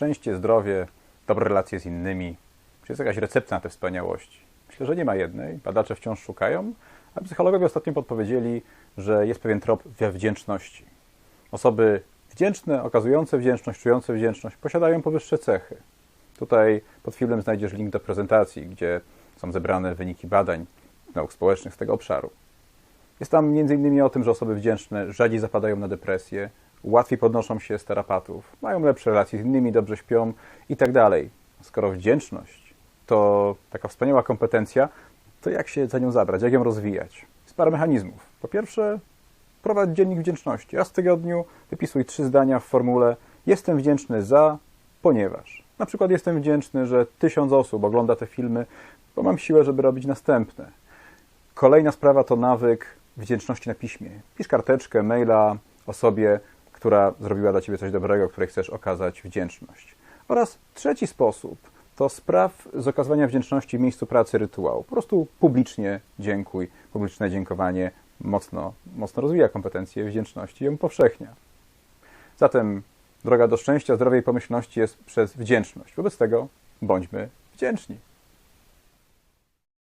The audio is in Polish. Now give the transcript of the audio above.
szczęście, zdrowie, dobre relacje z innymi? Czy jest jakaś recepta na te wspaniałości? Myślę, że nie ma jednej. Badacze wciąż szukają, a psychologowie ostatnio podpowiedzieli, że jest pewien trop we wdzięczności. Osoby wdzięczne, okazujące wdzięczność, czujące wdzięczność posiadają powyższe cechy. Tutaj pod filmem znajdziesz link do prezentacji, gdzie są zebrane wyniki badań nauk społecznych z tego obszaru. Jest tam m.in. o tym, że osoby wdzięczne rzadziej zapadają na depresję, łatwiej podnoszą się z tarapatów, mają lepsze relacje z innymi, dobrze śpią i tak dalej. Skoro wdzięczność to taka wspaniała kompetencja, to jak się za nią zabrać, jak ją rozwijać? Jest parę mechanizmów. Po pierwsze, prowadź dziennik wdzięczności. Raz w tygodniu wypisuj trzy zdania w formule jestem wdzięczny za, ponieważ. Na przykład jestem wdzięczny, że tysiąc osób ogląda te filmy, bo mam siłę, żeby robić następne. Kolejna sprawa to nawyk wdzięczności na piśmie. Pisz karteczkę, maila osobie, która zrobiła dla ciebie coś dobrego, której chcesz okazać wdzięczność. Oraz trzeci sposób to spraw z okazywania wdzięczności w miejscu pracy rytuał. Po prostu publicznie dziękuj. Publiczne dziękowanie mocno, mocno rozwija kompetencje wdzięczności i ją powszechnia. Zatem droga do szczęścia, zdrowej pomyślności jest przez wdzięczność. Wobec tego bądźmy wdzięczni.